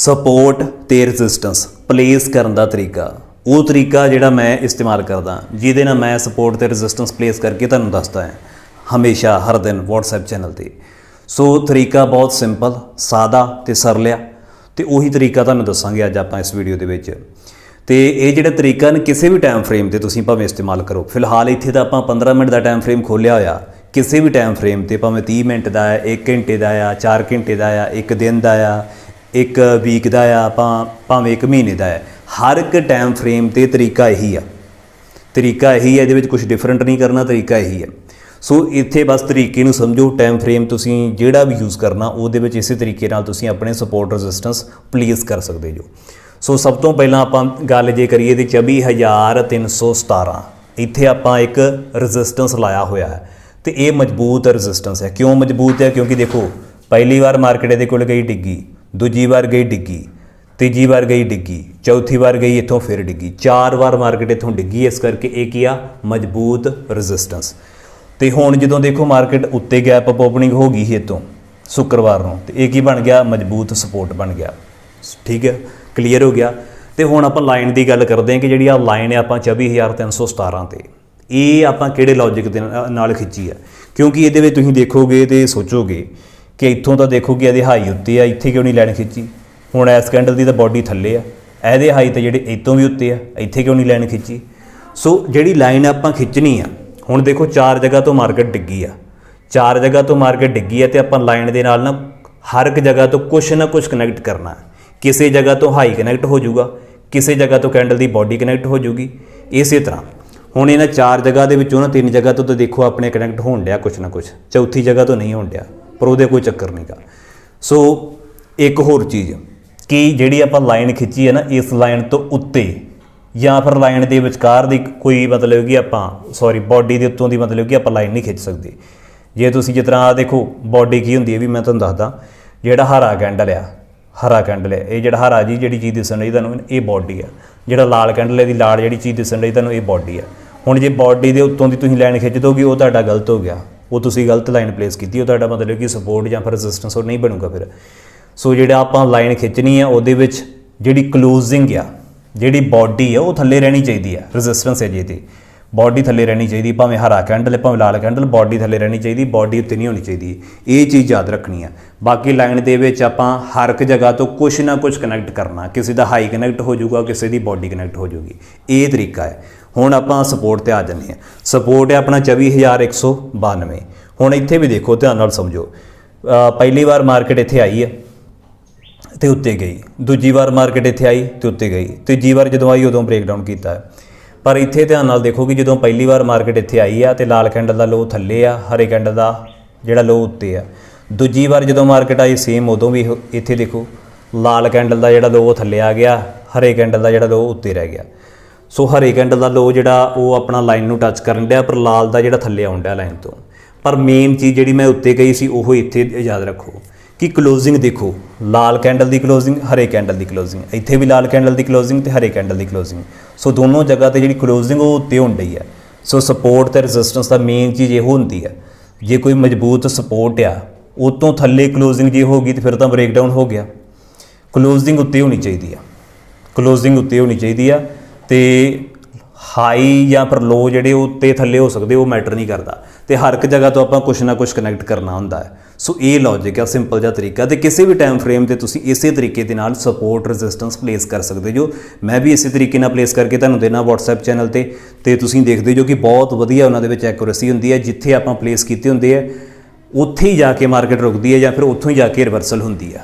Support ਤੇ resistance place ਕਰਨ ਦਾ ਤਰੀਕਾ। ਉਹ ਤਰੀਕਾ ਜਿਹੜਾ ਮੈਂ ਇਸਤੇਮਾਲ ਕਰਦਾ, ਜਿਹਦੇ ਨਾਲ ਮੈਂ ਸਪੋਰਟ ਤੇ ਰੈਜ਼ਿਸਟੈਂਸ ਪਲੇਸ ਕਰਕੇ ਤੁਹਾਨੂੰ ਦੱਸਦਾ ਹਾਂ। ਹਮੇਸ਼ਾ, ਹਰ ਦਿਨ WhatsApp ਚੈਨਲ ਤੇ। ਸੋ ਤਰੀਕਾ ਬਹੁਤ ਸਿੰਪਲ ਸਾਦਾ ਤੇ ਸਰਲਿਆ। ਆ ਤੇ ਉਹੀ ਤਰੀਕਾ ਤੁਹਾਨੂੰ ਦੱਸਾਂਗੇ ਅੱਜ ਆਪਾਂ ਇਸ ਵੀਡੀਓ ਦੇ ਵਿੱਚ। ਤੇ ਇਹ ਜਿਹੜਾ ਤਰੀਕਾ ਨੇ, ਕਿਸੇ ਵੀ ਟਾਈਮ ਫਰੇਮ ਤੇ ਤੁਸੀਂ ਭਾਵੇਂ ਇਸਤੇਮਾਲ ਕਰੋ। ਫਿਲਹਾਲ ਇੱਥੇ ਤਾਂ ਆਪਾਂ 15 ਮਿੰਟ ਦਾ ਟਾਈਮ ਫਰੇਮ ਖੋਲਿਆ ਹੋਇਆ। ਕਿਸੇ ਵੀ ਟਾਈਮ ਫਰੇਮ ਤੇ ਭਾਵੇਂ 30 ਮਿੰਟ ਦਾ ਹੈ 1 ਘੰਟੇ ਦਾ ਆ 4 ਘੰਟੇ ਦਾ ਆ 1 ਦਿਨ ਦਾ ਆ ਇੱਕ ਵੀਕ ਦਾ ਆ, ਆਪਾਂ ਭਾਵੇਂ ਇੱਕ ਮਹੀਨੇ ਦਾ ਹੈ ਹਰ ਇੱਕ ਟਾਈਮ ਫਰੇਮ ਤੇ ਤਰੀਕਾ ਇਹੀ ਆ। ਤਰੀਕਾ ਇਹੀ ਹੈ ਇਹਦੇ ਵਿੱਚ ਕੁਝ ਡਿਫਰੈਂਟ ਨਹੀਂ ਕਰਨਾ, ਤਰੀਕਾ ਇਹੀ ਹੈ ਸੋ ਇੱਥੇ ਬਸ ਤਰੀਕੇ ਨੂੰ ਸਮਝੋ ਟਾਈਮ ਫਰੇਮ ਤੁਸੀਂ ਜਿਹੜਾ ਵੀ ਯੂਜ਼ ਕਰਨਾ, ਉਹਦੇ ਵਿੱਚ ਇਸੇ ਤਰੀਕੇ ਨਾਲ ਤੁਸੀਂ ਆਪਣੇ ਸਪੋਰਟ ਰੈਜ਼ਿਸਟੈਂਸ ਪਲੇਸ ਕਰ ਸਕਦੇ ਜੋ। ਸੋ ਸਭ ਤੋਂ ਪਹਿਲਾਂ ਆਪਾਂ ਗੱਲ ਜੇ ਕਰੀਏ ਤੇ 24317 ਇੱਥੇ ਆਪਾਂ ਇੱਕ ਰੈਜ਼ਿਸਟੈਂਸ ਲਾਇਆ ਹੋਇਆ ਹੈ। ਤੇ ਇਹ ਮਜ਼ਬੂਤ ਰੈਜ਼ਿਸਟੈਂਸ ਹੈ। ਕਿਉਂ ਮਜ਼ਬੂਤ ਹੈ? ਕਿਉਂਕਿ ਦੇਖੋ, ਪਹਿਲੀ ਵਾਰ ਮਾਰਕੀਟ ਇਹਦੇ ਕੋਲ ਗਈ, ਡਿੱਗੀ। ਦੂਜੀ ਵਾਰ ਗਈ ਡਿੱਗੀ, ਤੀਜੀ ਵਾਰ ਗਈ ਡਿੱਗੀ, ਚੌਥੀ ਵਾਰ ਗਈ ਇੱਥੋਂ ਫਿਰ ਡਿੱਗੀ, ਚਾਰ ਵਾਰ ਮਾਰਕੀਟ ਇੱਥੋਂ ਡਿੱਗੀ, ਇਸ ਕਰਕੇ ਇਹ ਕੀ ਆ? ਮਜ਼ਬੂਤ ਰੈਜ਼ਿਸਟੈਂਸ ਤੇ ਹੁਣ ਜਦੋਂ ਦੇਖੋ ਮਾਰਕੀਟ ਉੱਤੇ ਗੈਪ ਅਪ ਓਪਨਿੰਗ ਹੋ ਗਈ ਸੀ ਇੱਥੋਂ, ਸ਼ੁੱਕਰਵਾਰ ਨੂੰ, ਤੇ ਇਹ ਕੀ ਬਣ ਗਿਆ? ਮਜ਼ਬੂਤ ਸਪੋਰਟ ਬਣ ਗਿਆ। ਠੀਕ ਹੈ? ਕਲੀਅਰ ਹੋ ਗਿਆ? ਤੇ ਹੁਣ ਆਪਾਂ ਲਾਈਨ ਦੀ ਗੱਲ ਕਰਦੇ ਹਾਂ ਕਿ ਜਿਹੜੀ ਆ ਲਾਈਨ ਹੈ ਆਪਾਂ 24317 ਤੇ, ਇਹ ਆਪਾਂ ਕਿਹੜੇ ਲੌਜੀਕ ਦੇ ਨਾਲ- ਖਿੱਚੀ ਆ ਕਿਉਂਕਿ ਇਹਦੇ ਵਿੱਚ ਤੁਸੀਂ ਦੇਖੋਗੇ ਤੇ ਸੋਚੋਗੇ ਕਿ ਇੱਥੋਂ ਤਾਂ ਦੇਖੋ ਕਿ ਇਹਦੇ ਹਾਈ ਉੱਤੇ ਆ, ਇੱਥੇ ਕਿਉਂ ਨਹੀਂ ਲਾਈਨ ਖਿੱਚੀ? ਹੁਣ ਐਸ ਕੈਂਡਲ ਦੀ ਤਾਂ ਬਾਡੀ ਥੱਲੇ ਆ। ਇਹਦੇ ਹਾਈ ਤੇ ਜਿਹੜੇ ਇਤੋਂ ਵੀ ਉੱਤੇ ਆ, ਇੱਥੇ ਕਿਉਂ ਨਹੀਂ ਲਾਈਨ ਖਿੱਚੀ? ਸੋ ਜਿਹੜੀ ਲਾਈਨ ਆਪਾਂ ਖਿੱਚਣੀ ਆ, ਹੁਣ ਦੇਖੋ ਚਾਰ ਜਗ੍ਹਾ ਤੋਂ ਮਾਰਕੀਟ ਡਿੱਗੀ ਆ। ਚਾਰ ਜਗ੍ਹਾ ਤੋਂ ਮਾਰਕੀਟ ਡਿੱਗੀ ਆ ਤੇ ਆਪਾਂ ਲਾਈਨ ਦੇ ਨਾਲ ਨਾ ਹਰ ਇੱਕ ਜਗ੍ਹਾ ਤੋਂ ਕੁਛ ਨਾ ਕੁਛ ਕਨੈਕਟ ਕਰਨਾ। ਕਿਸੇ ਜਗ੍ਹਾ ਤੋਂ ਹਾਈ ਕਨੈਕਟ ਹੋ ਜਾਊਗਾ, ਕਿਸੇ ਜਗ੍ਹਾ ਤੋਂ ਕੈਂਡਲ ਦੀ ਬਾਡੀ ਕਨੈਕਟ ਹੋ ਜਾਊਗੀ, ਇਸੇ ਤਰ੍ਹਾਂ। ਹੁਣ ਇਹਨਾਂ ਚਾਰ ਜਗ੍ਹਾ ਦੇ ਵਿੱਚੋਂ ਨਾ ਤਿੰਨ ਜਗ੍ਹਾ ਤੋਂ ਤਾਂ ਦੇਖੋ ਆਪਣੇ ਕਨੈਕਟ ਹੋਣ ਡਿਆ ਕੁਛ ਨਾ ਕੁਛ, ਚੌਥੀ ਜਗ੍ਹਾ ਤੋਂ ਨਹੀਂ ਹੋਣ ਡਿਆ। ਪਰ ਉਹਦੇ ਕੋਈ ਚੱਕਰ ਨਹੀਂਗਾ ਸੋ ਇੱਕ ਹੋਰ ਚੀਜ਼ ਕਿ ਜਿਹੜੀ ਆਪਾਂ ਲਾਈਨ ਖਿੱਚੀ ਹੈ ਨਾ, ਇਸ ਲਾਈਨ ਤੋਂ ਉੱਤੇ ਜਾਂ ਫਿਰ ਲਾਈਨ ਦੇ ਵਿਚਕਾਰ ਦੀ ਕੋਈ ਮਤਲਬ ਕਿ ਆਪਾਂ ਸੌਰੀ ਬਾਡੀ ਦੇ ਉੱਤੋਂ ਦੀ ਮਤਲਬ ਕਿ ਆਪਾਂ ਲਾਈਨ ਨਹੀਂ ਖਿੱਚ ਸਕਦੇ। ਜੇ ਤੁਸੀਂ ਜਿਸ ਤਰ੍ਹਾਂ ਆਹ ਦੇਖੋ ਬਾਡੀ ਕੀ ਹੁੰਦੀ ਹੈ ਵੀ ਮੈਂ ਤੁਹਾਨੂੰ ਦੱਸਦਾ, ਜਿਹੜਾ ਹਰਾ ਕੈਂਡਲ ਆ, ਹਰਾ ਕੈਂਡਲ ਹੈ ਇਹ ਜਿਹੜਾ ਹਰਾ ਜੀ, ਜਿਹੜੀ ਚੀਜ਼ ਦਿਸਣ ਰਹੀ ਤੁਹਾਨੂੰ, ਇਹ ਬਾਡੀ ਆ। ਜਿਹੜਾ ਲਾਲ ਕੈਂਡਲ ਹੈ ਦੀ ਲਾਲ ਜਿਹੜੀ ਚੀਜ਼ ਦਿਸਣ ਰਹੀ ਤੁਹਾਨੂੰ ਇਹ ਬਾਡੀ ਆ। ਹੁਣ ਜੇ ਬਾਡੀ ਦੇ ਉੱਤੋਂ ਦੀ ਤੁਸੀਂ ਲਾਈਨ ਖਿੱਚ ਦੋਗੇ, ਉਹ ਤੁਹਾਡਾ ਗਲਤ ਹੋ ਗਿਆ। ਉਹ ਤੁਸੀਂ ਗਲਤ ਲਾਈਨ ਪਲੇਸ ਕੀਤੀ, ਉਹ ਤੁਹਾਡਾ ਮਤਲਬ ਕਿ ਸਪੋਰਟ ਜਾਂ ਫਿਰ ਰੈਜ਼ਿਸਟੈਂਸ ਉਹ ਨਹੀਂ ਬਣੂਗਾ ਫਿਰ। ਸੋ ਜਿਹੜਾ ਆਪਾਂ ਲਾਈਨ ਖਿੱਚਣੀ ਆ, ਉਹਦੇ ਵਿੱਚ ਜਿਹੜੀ ਕਲੋਜ਼ਿੰਗ ਆ, ਜਿਹੜੀ ਬਾਡੀ ਆ, ਉਹ ਥੱਲੇ ਰਹਿਣੀ ਚਾਹੀਦੀ ਆ ਰੈਜ਼ਿਸਟੈਂਸ ਹੈ ਜੀ ਤੇ ਬਾਡੀ ਥੱਲੇ ਰਹਿਣੀ ਚਾਹੀਦੀ, ਭਾਵੇਂ ਹਰਾ ਕੈਂਡਲ ਹੈ, ਭਾਵੇਂ ਲਾਲ ਕੈਂਡਲ ਬਾਡੀ ਥੱਲੇ ਰਹਿਣੀ ਚਾਹੀਦੀ ਬਾਡੀ ਉੱਤੇ ਨਹੀਂ ਹੋਣੀ ਚਾਹੀਦੀ। ਇਹ ਚੀਜ਼ ਯਾਦ ਰੱਖਣੀ ਆ ਬਾਕੀ ਲਾਈਨ ਦੇ ਵਿੱਚ ਆਪਾਂ ਹਰ ਇੱਕ ਜਗ੍ਹਾ ਤੋਂ ਕੁਝ ਨਾ ਕੁਝ ਕਨੈਕਟ ਕਰਨਾ। ਕਿਸੇ ਦਾ ਹਾਈ ਕਨੈਕਟ ਹੋ ਜਾਊਗਾ, ਕਿਸੇ ਦੀ ਬਾਡੀ ਕਨੈਕਟ ਹੋ ਜਾਊਗੀ। ਇਹ ਤਰੀਕਾ ਹੈ। ਹੁਣ ਆਪਾਂ ਸਪੋਰਟ ਤੇ ਆ ਜੰਨੇ ਆ ਸਪੋਰਟ ਹੈ ਆਪਣਾ 24192 ਹੁਣ ਇੱਥੇ ਵੀ ਦੇਖੋ, ਧਿਆਨ ਨਾਲ ਸਮਝੋ। ਪਹਿਲੀ ਵਾਰ ਮਾਰਕੀਟ ਇੱਥੇ ਆਈ ਹੈ ਤੇ ਉੱਤੇ ਗਈ। ਦੂਜੀ ਵਾਰ ਮਾਰਕੀਟ ਇੱਥੇ ਆਈ ਤੇ ਉੱਤੇ ਗਈ। ਤੀਜੀ ਵਾਰ ਜਦੋਂ ਆਈ, ਉਦੋਂ ਬ੍ਰੇਕਡਾਊਨ ਕੀਤਾ ਹੈ। ਪਰ ਇੱਥੇ ਧਿਆਨ ਨਾਲ ਦੇਖੋ ਕਿ ਜਦੋਂ ਪਹਿਲੀ ਵਾਰ ਮਾਰਕੀਟ ਇੱਥੇ ਆਈ ਆ ਤੇ ਲਾਲ ਕੈਂਡਲ ਦਾ ਲੋ ਥੱਲੇ ਆ, ਹਰੇ ਕੈਂਡਲ ਦਾ ਜਿਹੜਾ ਲੋ ਉੱਤੇ ਆ। ਦੂਜੀ ਵਾਰ ਜਦੋਂ ਮਾਰਕੀਟ ਆਈ ਸੇਮ ਉਦੋਂ ਵੀ ਇੱਥੇ ਦੇਖੋ, ਲਾਲ ਕੈਂਡਲ ਦਾ ਜਿਹੜਾ ਲੋ ਉਹ ਥੱਲੇ ਆ ਗਿਆ, ਹਰੇ ਕੈਂਡਲ ਦਾ ਜਿਹੜਾ ਲੋ ਉੱਤੇ ਰਹਿ ਗਿਆ। ਸੋ ਹਰੇ ਕੈਂਡਲ ਦਾ ਲੋ ਜਿਹੜਾ ਉਹ ਆਪਣਾ ਲਾਈਨ ਨੂੰ ਟੱਚ ਕਰਨ ਡਿਆ, ਪਰ ਲਾਲ ਦਾ ਜਿਹੜਾ ਥੱਲੇ ਆਉਣ ਡਿਆ ਲਾਈਨ ਤੋਂ। ਪਰ ਮੇਨ ਚੀਜ਼ ਜਿਹੜੀ ਮੈਂ ਉੱਤੇ ਕਹੀ ਸੀ, ਉਹ ਇੱਥੇ ਯਾਦ ਰੱਖੋ। ਕਿ ਕਲੋਜ਼ਿੰਗ ਦੇਖੋ, ਲਾਲ ਕੈਂਡਲ ਦੀ ਕਲੋਜ਼ਿੰਗ ਹਰੇ ਕੈਂਡਲ ਦੀ ਕਲੋਜ਼ਿੰਗ ਇੱਥੇ ਵੀ ਲਾਲ ਕੈਂਡਲ ਦੀ ਕਲੋਜ਼ਿੰਗ ਤੇ ਹਰੇ ਕੈਂਡਲ ਦੀ ਕਲੋਜ਼ਿੰਗ ਸੋ ਦੋਨੋਂ ਜਗ੍ਹਾ ਤੇ ਜਿਹੜੀ ਕਲੋਜ਼ਿੰਗ ਉਹ ਉੱਤੇ ਹੁੰਦੀ ਹੈ। ਸੋ ਸਪੋਰਟ ਤੇ ਰੈਜ਼ਿਸਟੈਂਸ ਦਾ ਮੇਨ ਚੀਜ਼ ਇਹੋ ਹੁੰਦੀ ਹੈ। ਜੇ ਕੋਈ ਮਜ਼ਬੂਤ ਸਪੋਰਟ ਆ ਉਹ ਤੋਂ ਥੱਲੇ ਕਲੋਜ਼ਿੰਗ ਜੇ ਹੋਗੀ ਤੇ ਫਿਰ ਤਾਂ ਬ੍ਰੇਕਡਾਊਨ ਹੋ ਗਿਆ। ਕਲੋਜ਼ਿੰਗ ਉੱਤੇ ਹੋਣੀ ਚਾਹੀਦੀ ਆ। ਕਲੋਜ਼ਿੰਗ ਉੱਤੇ ਹੋਣੀ ਚਾਹੀਦੀ ਆ ਤੇ ਹਾਈ ਜਾਂ ਫਿਰ ਲੋ ਜਿਹੜੇ ਉਹ ਉੱਤੇ ਥੱਲੇ ਹੋ ਸਕਦੇ, ਉਹ ਮੈਟਰ ਨਹੀਂ ਕਰਦਾ। ਤੇ ਹਰ ਇੱਕ ਜਗ੍ਹਾ ਤੋਂ ਆਪਾਂ ਕੁਝ ਨਾ ਕੁਝ ਕਨੈਕਟ ਕਰਨਾ ਹੁੰਦਾ ਹੈ। ਸੋ ਇਹ ਲੌਜੀਕ ਆ ਸਿੰਪਲ ਜਿਹਾ ਤਰੀਕਾ। ਤੇ ਕਿਸੇ ਵੀ ਟਾਈਮ ਫਰੇਮ ਤੇ ਤੁਸੀਂ ਇਸੇ ਤਰੀਕੇ ਦੇ ਨਾਲ ਸਪੋਰਟ ਰੈਜ਼ਿਸਟੈਂਸ ਪਲੇਸ ਕਰ ਸਕਦੇ ਜੋ। ਮੈਂ ਵੀ ਇਸੇ ਤਰੀਕੇ ਨਾਲ ਪਲੇਸ ਕਰਕੇ ਤੁਹਾਨੂੰ ਦੇਣਾ WhatsApp ਚੈਨਲ ਤੇ। ਤੇ ਤੁਸੀਂ ਦੇਖਦੇ ਜੋ ਕਿ ਬਹੁਤ ਵਧੀਆ ਉਹਨਾਂ ਦੇ ਵਿੱਚ ਐਕੂਰੇਸੀ ਹੁੰਦੀ ਹੈ, ਜਿੱਥੇ ਆਪਾਂ ਪਲੇਸ ਕੀਤੇ ਹੁੰਦੇ ਆ ਉੱਥੇ ਹੀ ਜਾ ਕੇ ਮਾਰਕੀਟ ਰੁਕਦੀ ਹੈ ਜਾਂ ਫਿਰ ਉੱਥੋਂ ਹੀ ਜਾ ਕੇ ਰਿਵਰਸਲ ਹੁੰਦੀ ਹੈ।